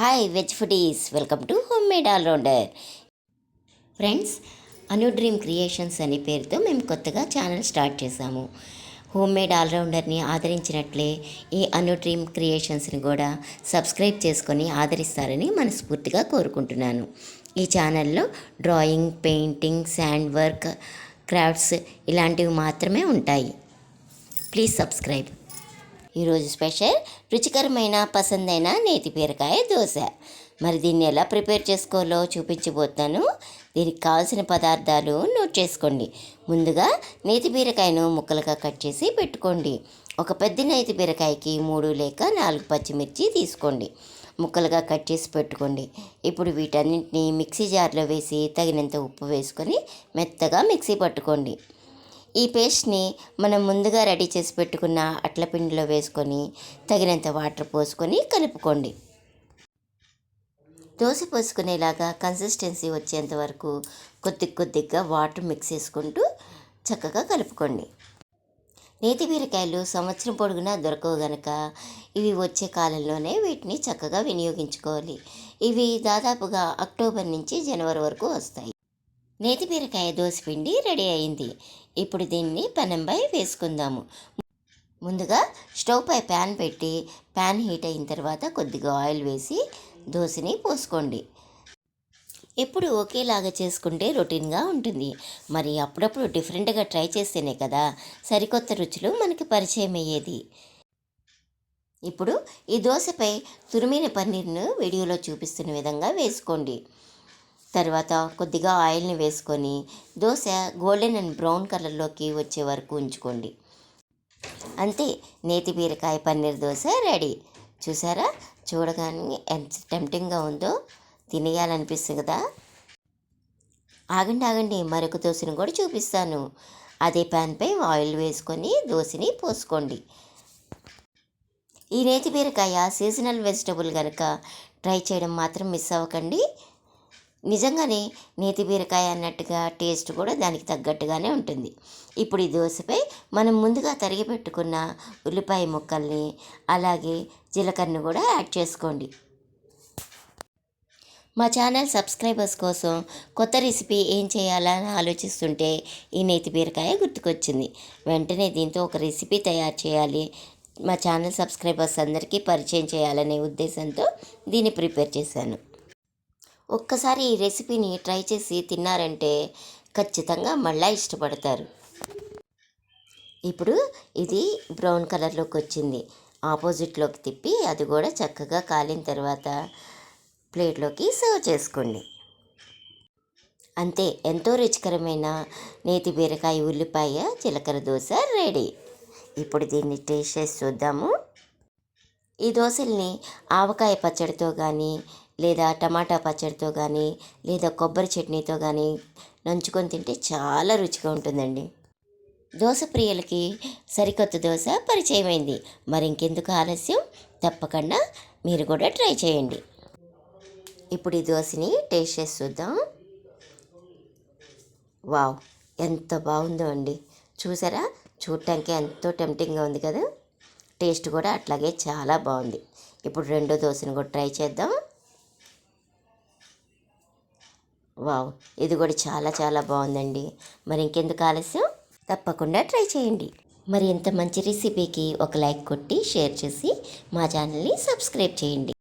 Hi veg foodies welcome to home made allrounder friends Anu dream creations అనే పేరుతో మేము కొత్తగా ఛానల్ స్టార్ట్ చేశాము. హోమ్ మేడ్ ఆల్రౌండర్ని ఆదరించినట్లే ఈ అను డ్రీమ్ క్రియేషన్స్ని కూడా సబ్స్క్రైబ్ చేసుకొని ఆదరిస్తారని మనస్ఫూర్తిగా కోరుకుంటున్నాను. ఈ ఛానల్లో drawing painting sand work crafts ఇలాంటివి మాత్రమే ఉంటాయి. ప్లీజ్ సబ్స్క్రైబ్ ఈరోజు స్పెషల్ రుచికరమైన పసందైన నేతి బీరకాయ దోశ. మరి దీన్ని ఎలా ప్రిపేర్ చేసుకోవాలో చూపించబోతున్నాను. దీనికి కావాల్సిన పదార్థాలు నోట్ చేసుకోండి. ముందుగా నేతి బీరకాయను ముక్కలుగా కట్ చేసి పెట్టుకోండి. ఒక పెద్ద నేతి బీరకాయకి మూడు లేక నాలుగు పచ్చిమిర్చి తీసుకోండి. ముక్కలుగా కట్ చేసి పెట్టుకోండి. ఇప్పుడు వీటన్నింటినీ మిక్సీ జార్లో వేసి తగినంత ఉప్పు వేసుకొని మెత్తగా మిక్సీ పట్టుకోండి. ఈ పేస్ట్ని మనం ముందుగా రెడీ చేసి పెట్టుకున్న అట్ల పిండిలో వేసుకొని తగినంత వాటర్ పోసుకొని కలుపుకోండి. దోశ పోసుకునేలాగా కన్సిస్టెన్సీ వచ్చేంత వరకు కొద్ది కొద్దిగా వాటర్ మిక్స్ చేసుకుంటూ చక్కగా కలుపుకోండి. నేతి బీరకాయలు సంవత్సరం పొడుగునా దొరకవు గనక ఇవి వచ్చే కాలంలోనే వీటిని చక్కగా వినియోగించుకోవాలి. ఇవి దాదాపుగా అక్టోబర్ నుంచి జనవరి వరకు వస్తాయి. నేతి బీరకాయ దోసపిండి రెడీ అయింది. ఇప్పుడు దీన్ని పెనంపై వేసుకుందాము. ముందుగా స్టవ్ పై ప్యాన్ పెట్టి ప్యాన్ హీట్ అయిన తర్వాత కొద్దిగా ఆయిల్ వేసి దోశని పోసుకోండి. ఎప్పుడు ఒకేలాగా చేసుకుంటే రొటీన్గా ఉంటుంది. మరి అప్పుడప్పుడు డిఫరెంట్గా ట్రై చేస్తేనే కదా సరికొత్త రుచులు మనకి పరిచయం అయ్యేది. ఇప్పుడు ఈ దోశపై తురిమిన పన్నీర్ను వీడియోలో చూపిస్తున్న విధంగా వేసుకోండి. తర్వాత కొద్దిగా ఆయిల్ని వేసుకొని దోశ గోల్డెన్ అండ్ బ్రౌన్ కలర్లోకి వచ్చే వరకు ఉంచుకోండి. అంతే నేతి బీరకాయ పన్నీర్ దోశ రెడీ. చూసారా? చూడగానే ఎంత టెంప్టింగ్గా ఉందో తినేయాలనిపిస్తుంది కదా? ఆగండి ఆగండి మరొక దోశను కూడా చూపిస్తాను. అదే ప్యాన్పై ఆయిల్ వేసుకొని దోశని పోసుకోండి. ఈ నేతి బీరకాయ సీజనల్ వెజిటబుల్ కనుక ట్రై చేయడం మాత్రం మిస్ అవ్వకండి. నిజంగానే నేతి బీరకాయ అన్నట్టుగా టేస్ట్ కూడా దానికి తగ్గట్టుగానే ఉంటుంది. ఇప్పుడు ఈ దోశపై మనం ముందుగా తరిగి పెట్టుకున్న ఉల్లిపాయ ముక్కల్ని అలాగే జీలకర్రను కూడా యాడ్ చేసుకోండి. మా ఛానల్ సబ్స్క్రైబర్స్ కోసం కొత్త రెసిపీ ఏం చేయాలని ఆలోచిస్తుంటే ఈ నేతి బీరకాయ గుర్తుకొచ్చింది. వెంటనే దీంతో ఒక రెసిపీ తయారు చేయాలి. మా ఛానల్ సబ్స్క్రైబర్స్ అందరికీ పరిచయం చేయాలనే ఉద్దేశంతో దీన్ని ప్రిపేర్ చేశాను. ఒక్కసారి ఈ రెసిపీని ట్రై చేసి తిన్నారంటే ఖచ్చితంగా మళ్ళీ ఇష్టపడతారు. ఇప్పుడు ఇది బ్రౌన్ కలర్లోకి వచ్చింది. ఆపోజిట్లోకి తిప్పి అది కూడా చక్కగా కాలిన తర్వాత ప్లేట్లోకి సర్వ్ చేసుకోండి. అంతే ఎంతో రుచికరమైన నేతి బీరకాయ ఉల్లిపాయ జీలకర్ర దోశ రెడీ. ఇప్పుడు దీన్ని టేస్ట్ చేసి చూద్దాము. ఈ దోశల్ని ఆవకాయ పచ్చడితో కానీ లేదా టమాటా పచ్చడితో కానీ లేదా కొబ్బరి చట్నీతో కానీ నంచుకొని తింటే చాలా రుచిగా ఉంటుందండి. దోశ ప్రియులకి సరికొత్త దోశ పరిచయమైంది. మరి ఇంకెందుకు ఆలస్యం? తప్పకుండా మీరు కూడా ట్రై చేయండి. ఇప్పుడు ఈ దోశని టేస్ట్ చేసి చూద్దాం. వావ్! ఎంత బాగుందో అండి. చూసారా? చూడటానికి ఎంతో టెంప్టింగ్గా ఉంది కదా? టేస్ట్ కూడా అట్లాగే చాలా బాగుంది. ఇప్పుడు రెండో దోశని కూడా ట్రై చేద్దాం. వావ్ ఇది కూడా చాలా చాలా బాగుందండి. మరి ఇంకెందుకు ఆలస్యం? తప్పకుండా ట్రై చేయండి. మరి ఇంత మంచి రెసిపీకి ఒక లైక్ కొట్టి షేర్ చేసి మా ఛానల్ని సబ్స్క్రైబ్ చేయండి.